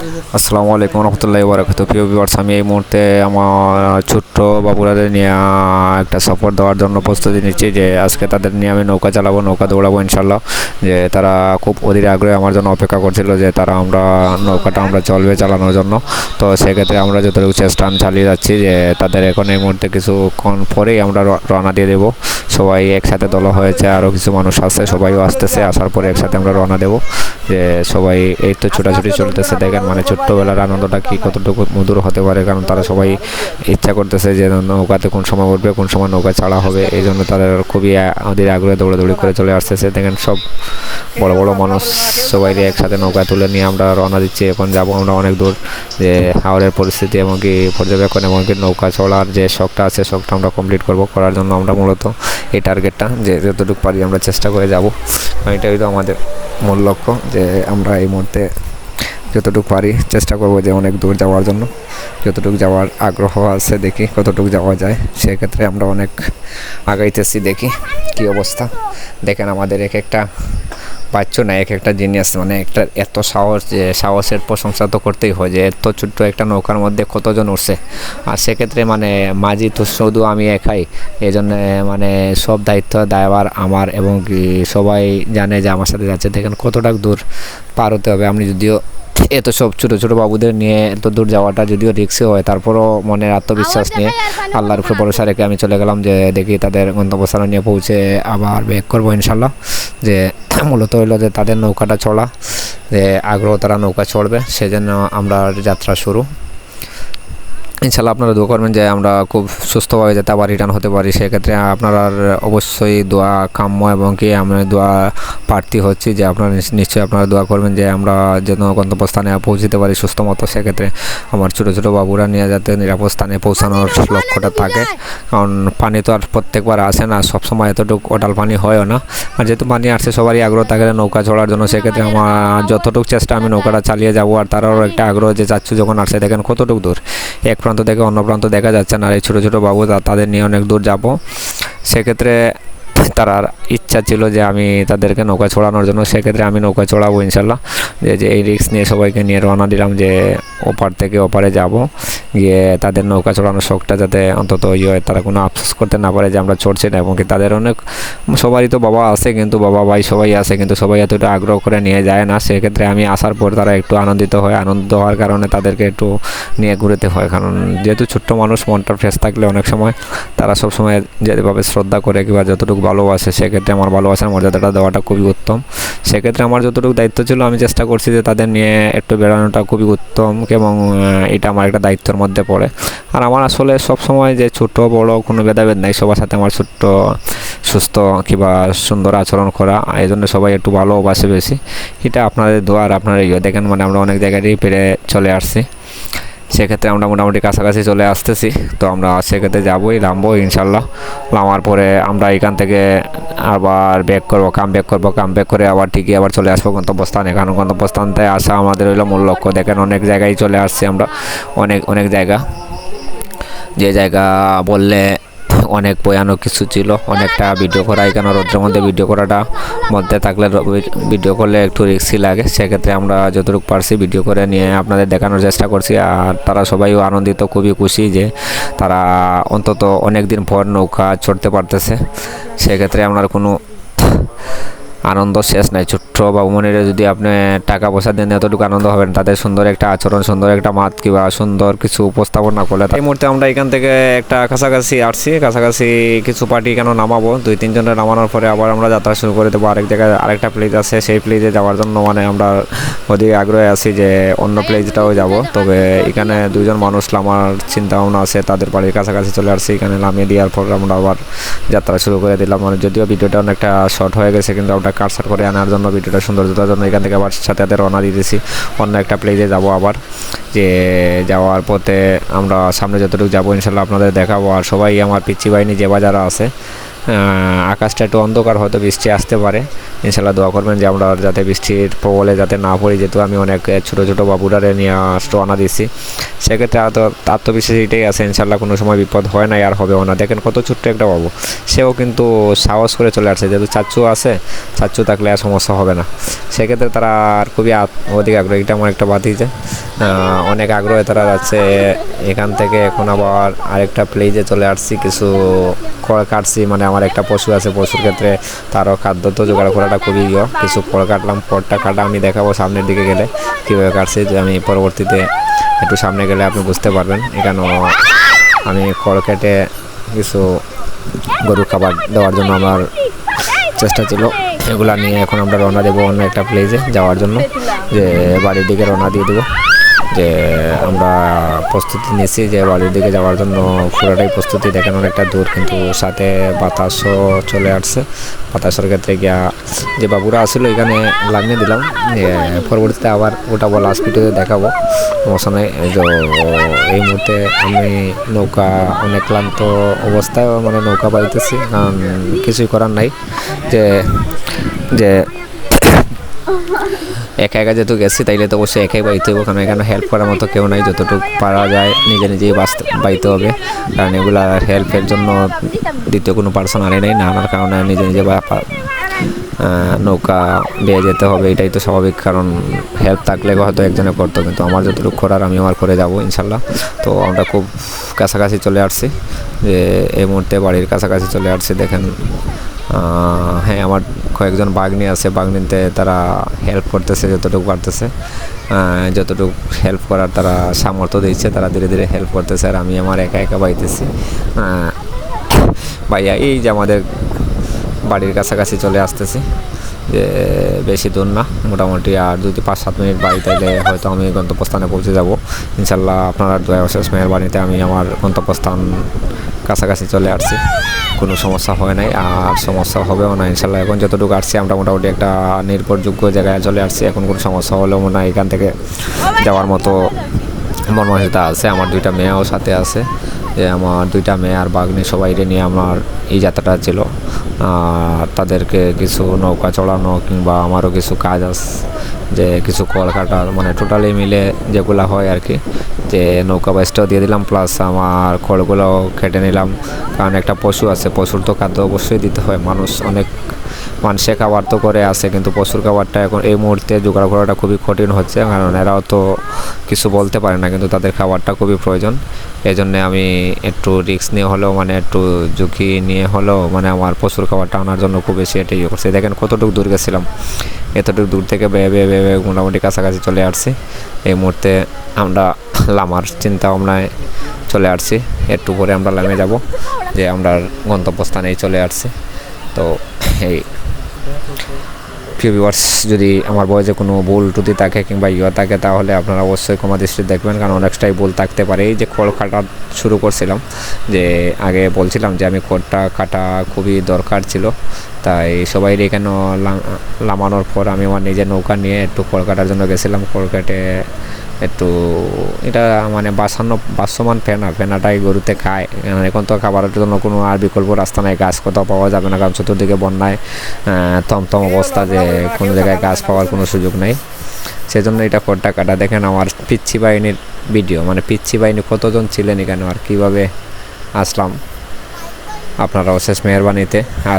আসসালামু আলাইকুম রহমতুল্লাহ বারাকাতু প্রিয় ভিউয়ার্স আমি এই মুহূর্তে আমার ছোট্ট বাবুরাদের নিয়ে একটা সফর দেওয়ার জন্য প্রস্তুতি নিচ্ছি যে আজকে তাদের নিয়ে আমি নৌকা চালাবো, নৌকা দৌড়াবো ইনশাল্লাহ যে তারা খুব অধীর আগ্রহে আমার জন্য অপেক্ষা করছিল যে তারা আমরা, নৌকাটা আমরা চলবে চালানোর জন্য। তো সেক্ষেত্রে আমরা যতটুকু চেষ্টা চালিয়ে যাচ্ছি যে তাদের এখন এই মুহূর্তে কিছুক্ষণ পরেই আমরা রওনা দিয়ে দেবো। সবাই একসাথে দল হয়েছে আরও কিছু মানুষ আছে, সবাইও আসতেছে, আসার পরে একসাথে আমরা রওনা দেবো। যে সবাই এই তো ছোটাছুটি চলতেছে, দেখেন মানে ছোট্টবেলার আনন্দটা কি কতটুকু মধুর হতে পারে? কারণ তারা সবাই ইচ্ছা করতেছে যে নৌকাতে কোন সময় উঠবে, কোন সময় নৌকা ছাড়া হবে। এই জন্য তারা খুবই আমাদের আগ্রহে দৌড়াদৌড়ি করে চলে আসতেছে। দেখেন সব বড় বড় মানুষ সবাই একসাথে নৌকা তুলে নিয়ে আমরা রওনা দিচ্ছি। এখন যাব আমরা অনেক দূর, যে হাওড়ের পরিস্থিতি এমনকি পর্যবেক্ষণ এমনকি নৌকা চলার যে শখটা আছে, শখটা আমরা কমপ্লিট করব। করার জন্য আমরা মূলত এই টার্গেটটা যে যতটুকু পারি আমরা চেষ্টা করে যাব। এটাই তো আমাদের মূল লক্ষ্য, যে আমরা এই মুহূর্তে যতটুকু পারি চেষ্টা করব যে অনেক দূর যাওয়ার জন্য। যতটুকু যাওয়ার আগ্রহ আছে দেখি কতটুকু যাওয়া যায়। সেক্ষেত্রে আমরা অনেক আগাইতেছি দেখি কি অবস্থা। দেখেন আমাদের এক একটা বাচ্চা না এক একটা জিনিস মানে একটা এত সাহস যে সাহসের প্রশংসা তো করতেই হয় যে এত ছোট্ট একটা নৌকার মধ্যে কতজন উঠছে আর সেক্ষেত্রে মানে মাঝি তো শুধু আমি একাই এই জন্য মানে সব দায়িত্ব দায়বার আমার এবং সবাই জানে যে আমার সাথে যাচ্ছে। দেখেন কতটা দূর পার হতে হবে। আমি যদিও এত সব ছোটো ছোটো বাবুদের নিয়ে এত দূর যাওয়াটা যদিও রিক্সে হয় তারপরও মনের আত্মবিশ্বাস নিয়ে আল্লাহর উপরে ভরসা রেখে আমি চলে গেলাম যে দেখি তাদের গন্তব্যস্থানে নিয়ে পৌঁছে আবার ব্যাক করব ইনশাল্লাহ যে মূলত হইল যে তাদের নৌকাটা চলা যে আগ্রহ তারা নৌকা চড়বে সেজন্য আমরা যাত্রা শুরু। ইনশাল্লাহ আপনারা দোয়া করবেন যে আমরা খুব সুস্থভাবে যাতে আবার রিটার্ন হতে পারি। সেক্ষেত্রে আপনারা অবশ্যই দোয়া কাম্য এবং কি আমরা দোয়া প্রার্থী হচ্ছি যে আপনারা নিশ- নিশ্চয়ই আপনারা দোয়া করবেন যে আমরা যেন গন্তব্যস্থানে পৌঁছতে পারি সুস্থ মতো। সেক্ষেত্রে আমার ছোটো ছোটো বাবুরা নিয়ে যাতে নিরাপদ স্থানে পৌঁছানোর লক্ষ্যটা থাকে। কারণ পানি তো আর প্রত্যেকবার আসে না সবসময় এতটুকু ওটাল পানি হয়ও না। আর যেহেতু পানি আসছে সবারই আগ্রহ থাকে নৌকা চড়ার জন্য। সেক্ষেত্রে আমার যতটুকু চেষ্টা আমি নৌকাটা চালিয়ে যাব আর তারাও একটা আগ্রহ যে চাচ্ছু যখন আসছে দেখেন কতটুকু দূর। এক প্রান্ত থেকে অন্য প্রান্ত দেখা যাচ্ছে না। আর এই ছোটো ছোটো বাবু তাদের নিয়ে অনেক দূর যাব। সেক্ষেত্রে তার ইচ্ছা ছিল যে আমি তাদেরকে নৌকা ছড়ানোর জন্য, সেক্ষেত্রে আমি নৌকা চড়াবো ইনশাল্লাহ। যে যে এই রিক্স নিয়ে সবাইকে নিয়ে রওনা দিলাম যে, ওপার থেকে ওপারে যাব। গিয়ে তাদের নৌকা চড়ানোর শখটা যাতে অন্তত ইয়ে হয়, তারা কোনো আফসোস করতে না পারে যে আমরা চড়ছি না। এবং কি তাদের অনেক, সবারই তো বাবা আছে, কিন্তু বাবা ভাই সবাই আছে, কিন্তু সবাই এতটা আগ্রহ করে নিয়ে যায় না। সেক্ষেত্রে আমি আসার পর তারা একটু আনন্দিত হয়। আনন্দিত হওয়ার কারণে তাদেরকে একটু নিয়ে ঘুরতে হয়। কারণ যেহেতু ছোট্ট মানুষ, মনটা ফ্রেশ থাকলে অনেক সময় তারা সব সময় যেভাবে শ্রদ্ধা করে কিংবা যতটুকু ভালোবাসে, সেক্ষেত্রে আমার ভালোবাসার মর্যাদাটা দেওয়াটা খুবই উত্তম। সেক্ষেত্রে আমার যতটুকু দায়িত্ব ছিল, আমি চেষ্টা করছি যে তাদের নিয়ে একটু বেড়ানোটা খুবই উত্তম এবং এটা আমার একটা দায়িত্বের মধ্যে পড়ে। আর আমার আসলে সব সময় যে ছোট, বড় কোনো ভেদাভেদ নাই, সবার সাথে আমার ছোট্ট, সুস্থ কিংবা সুন্দর আচরণ করা, এই জন্য সবাই একটু ভালোবাসে বেশি। এটা আপনাদের দোয়ার আপনারা ইয়ে দেখেন মানে আমরা অনেক জায়গাতেই পেরে চলে আসছি। সেক্ষেত্রে আমরা মোটামুটি কাছাকাছি চলে আসতেছি। তো আমরা সেক্ষেত্রে যাবোই, নামবো ইনশাল্লাহ। নামার পরে আমরা এখান থেকে আবার ব্যাক করব কাম ব্যাক করব কাম ব্যাক করে আবার ঠিকই আবার চলে আসব গন্তব্যস্থানে। কারণ গন্তব্যস্থানতে আসা আমাদের হইল মূল লক্ষ্য। দেখেন অনেক জায়গায় চলে আসছি আমরা। অনেক অনেক জায়গা। যে জায়গা বললে অনেক ভয়ানক কিছু ছিল। অনেকটা ভিডিও করা, এখানে রোদ্রের মধ্যে ভিডিও করাটা মধ্যে থাকলে ভিডিও করলে একটু রিক্সি লাগে। সেক্ষেত্রে আমরা যতটুকু পারছি ভিডিও করে নিয়ে আপনাদের দেখানোর চেষ্টা করছি। আর তারা সবাই আনন্দিত, খুবই খুশি যে তারা অন্তত অনেক দিন পর নৌকা চড়তে পারতেছে। সেক্ষেত্রে আমরা কোনো আনন্দ শেষ নাই। ছোট্ট বাবুমনিরা যদি আপনি টাকা পয়সা দেন, এতটুকু আনন্দ হবেন তাদের সুন্দর একটা আচরণ, সুন্দর একটা মাত কিংবা সুন্দর কিছু উপস্থাপনা করলে এই মুহূর্তে আমরা এখান থেকে একটা কাছাকাছি আসছি। কাছাকাছি কিছু পার্টি কেন নামাবো? দুই তিনজনের নামানোর পরে আবার আমরা যাত্রা শুরু করে দেবো। আরেক জায়গায় আরেকটা প্লেস আছে। সেই প্লেসে যাওয়ার জন্য মানে আমরা ওদিকে আগ্রহে আছি যে অন্য প্লেসটাও যাব। তবে এখানে দুজন মানুষ নামার চিন্তা ভাবনা আছে। তাদের বাড়ির কাছাকাছি চলে আসছি। এখানে নামিয়ে দেওয়ার পর আমরা আবার যাত্রা শুরু করে দিলাম। মানে যদিও ভিডিওটা অনেকটা শর্ট হয়ে গেছে, কিন্তু আমরা কাটসাট করে আনার জন্য, ভিডিওটা সুন্দরতার জন্য এখান থেকে আবার সাথে সাথে রওনা দিতেছি অন্য একটা প্লেসে যাব আবার, যে যাওয়ার পথে আমরা সামনে যতটুকু যাব ইনশাল্লাহ আপনাদের দেখাবো। আর সবাই আমার পিচ্ছি বাহিনী যে বাজারা আছে আকাশটা একটু অন্ধকার হয়তো বৃষ্টি আসতে পারে। ইনশাল্লাহ দোয়া করবেন যে আমরা যাতে বৃষ্টির প্রবলে যাতে না পড়ি, যেহেতু আমি অনেক ছোটো ছোটো বাবুরারে নিয়ে রওনা দিছি। সেক্ষেত্রে আত্মবিশ্বাস এটাই আছে ইনশাল্লাহ কোনো সময় বিপদ হয় না আর হবেও না। দেখেন কত ছোট্ট একটা বাবু। সেও কিন্তু সাহস করে চলে আসছে। যেহেতু চাচ্চু আছে চাচ্চু থাকলে আর সমস্যা হবে না। সেক্ষেত্রে তারা আর খুবই অধিক আগ্রহী। এটা আমার একটা বাতিছে অনেক আগ্রহে তারা যাচ্ছে। এখান থেকে এখন আবার আরেকটা প্লেজে চলে আসছি। কিছু কাটছি মানে আমার একটা পশু আছে, পশুর ক্ষেত্রে তারও খাদ্য তো জোগাড় করাটা খুবই ইয়ে। কিছু খড় কাটলাম খড়টা কাটা আমি দেখাবো সামনের দিকে গেলে কীভাবে কাটছি, যে আমি পরবর্তীতে একটু সামনে গেলে আপনি বুঝতে পারবেন। এখানেও আমি খড় কেটে কিছু গরুর খাবার দেওয়ার জন্য আমার চেষ্টা ছিল। এগুলা নিয়ে এখন আমরা রওনা দেবো অন্য একটা প্লেসে যাওয়ার জন্য, যে বাড়ির দিকে রওনা দিয়ে দেবো। যে আমরা প্রস্তুতি নিয়েছি যে বাড়ির দিকে যাওয়ার জন্য পুরোটাই প্রস্তুতি দেখেন অনেকটা দূর, কিন্তু সাথে বাতাসও চলে আসছে। বাতাসের ক্ষেত্রে গিয়া যে বাবুরা আসলো, এখানে লাগিয়ে দিলাম। যে পরবর্তীতে আবার ওটা বলা স্পিডে দেখাবো। এই যে এই মুহূর্তে আমি নৌকা অনেক ক্লান্ত অবস্থায় মানে নৌকা কারণ কিছুই করার নাই। যে যে একা একা যেহেতু গেছি, তাইলে তো অবশ্যই একাই বাইতে হবে কারণ এখানে হেল্প করার মতো কেউ নাই, যতটুকু পারা যায় নিজে নিজেই বাঁচতে বাইতে হবে। কারণ এগুলা হেল্পের জন্য দ্বিতীয় কোনো পার্সন আনে নাই, না আনার কারণে নিজে নিজে নৌকা বেয়ে যেতে হবে, এটাই তো স্বাভাবিক, কারণ হেল্প থাকলে হয়তো একজনে করতো, কিন্তু আমার যতটুকু করার আমি আমার করে যাব, ইনশাল্লাহ। তো আমরা খুব কাছাকাছি চলে আসছি, যে এই মুহূর্তে বাড়ির কাছাকাছি চলে আসছি, দেখেন হ্যাঁ আমার কয়েকজন বাগনি আছে, বাগনিতে তারা হেল্প করতেছে, যতটুকু পারতেছে। যতটুকু হেল্প করার তারা সামর্থ্য দিচ্ছে, তারা ধীরে ধীরে হেল্প করতেছে আর আমি আমার একা একা বাইতেছি। ভাইয়া, এই যে আমাদের বাড়ির কাছাকাছি চলে আসতেছি। যে বেশি দূর না, মোটামুটি আর যদি পাঁচ সাত মিনিট বাড়ি তাইলে হয়তো আমি গন্তব্যস্থানে পৌঁছে যাব। ইনশাল্লাহ আপনারা দয়া অশেষ মেয়ের বাড়িতে আমি আমার গন্তব্যস্থান কাছাকাছি চলে আসছি। কোনো সমস্যা হয় নাই, আর সমস্যা হবেও না ইনশাল্লাহ। এখন যতটুকু আসছি, আমরা মোটামুটি একটা নির্ভরযোগ্য জায়গায় চলে আসছি। এখন কোনো সমস্যা হলেও মনে হয় এখান থেকে যাওয়ার মতো মনমানসিকতা আছে। আমার দুইটা মেয়েও সাথে আছে। আমার দুইটা মেয়ে আর বাগনি সবাই নিয়ে আমার এই যাত্রাটা ছিল। তাদেরকে কিছু নৌকা চড়ানো কিংবা আমারও কিছু কাজ আছে যে কিছু কল কাটার মানে টোটালি মিলে যেগুলো হয় আর কি যে নৌকা বাইসটাও দিয়ে দিলাম প্লাস আমার খড়গুলোও কেটে নিলাম। কারণ একটা পশু আছে, পশুর তো খাদ্য অবশ্যই দিতে হয়। মানুষ অনেক মানুষে খাবার তো করে আসে, কিন্তু পশুর খাবারটা এখন এই মুহূর্তে জোগাড় করাটা খুবই কঠিন হচ্ছে, কারণ এরাও তো কিছু বলতে পারে না, কিন্তু তাদের খাবারটা খুবই প্রয়োজন। এই জন্যে আমি একটু রিস্ক নিয়ে হলেও মানে একটু ঝুঁকি নিয়ে হলেও মানে আমার পশুর খাবারটা আনার জন্য খুব বেশি এটা ইয়ে করছি। দেখেন কতটুকু দূর গেছিলাম, এতটুকু দূর থেকে বেয়ে বেয়ে বেয়ে মোটামুটি কাছাকাছি চলে আসছি। এই মুহূর্তে আমরা লামার চিন্তা ভাবনায় চলে আসছি, একটু পরে আমরা লামে যাব, যে আমরা গন্তব্যস্থানেই চলে আসছি। তো এই প্রিয় ভিউয়ার্স যদি আমার বয়সে কোনো ভুল ত্রুটি থাকে কিংবা ইয়ে থাকে, তাহলে আপনারা অবশ্যই ক্ষমা দৃষ্টি দেখবেন। কারণ অনেকটাই ভুল থাকতে পারে। এই যে খড় কাটা শুরু করছিলাম, যে আগে বলছিলাম যে আমি খড়টা কাটা খুবই দরকার ছিল। তাই সবাই এখানে লামানোর পর আমি আমার নিজের নৌকা নিয়ে একটু খড় কাটার জন্য গেছিলাম। খড় কেটে একটু এটা মানে বাসান্ন বাসমান ফেনা ফেনাটাই গরুতে খায়। কারণ এখন তো খাবারের জন্য কোনো আর বিকল্প রাস্তা নাই গাছ কোথাও পাওয়া যাবে না কারণ চতুর্দিকে বন্যায় থমথম অবস্থা যে কোনো জায়গায় গাছ পাওয়ার কোনো সুযোগ নেই। সেজন্য এটা খড়টা কাটা। দেখেন আমার পিচ্ছি বাহিনীর ভিডিও মানে পিচ্ছি বাহিনী কতজন ছিলেন এখানে আর কীভাবে আসলাম। আপনারাও শেষ মেহরবানিতে। আর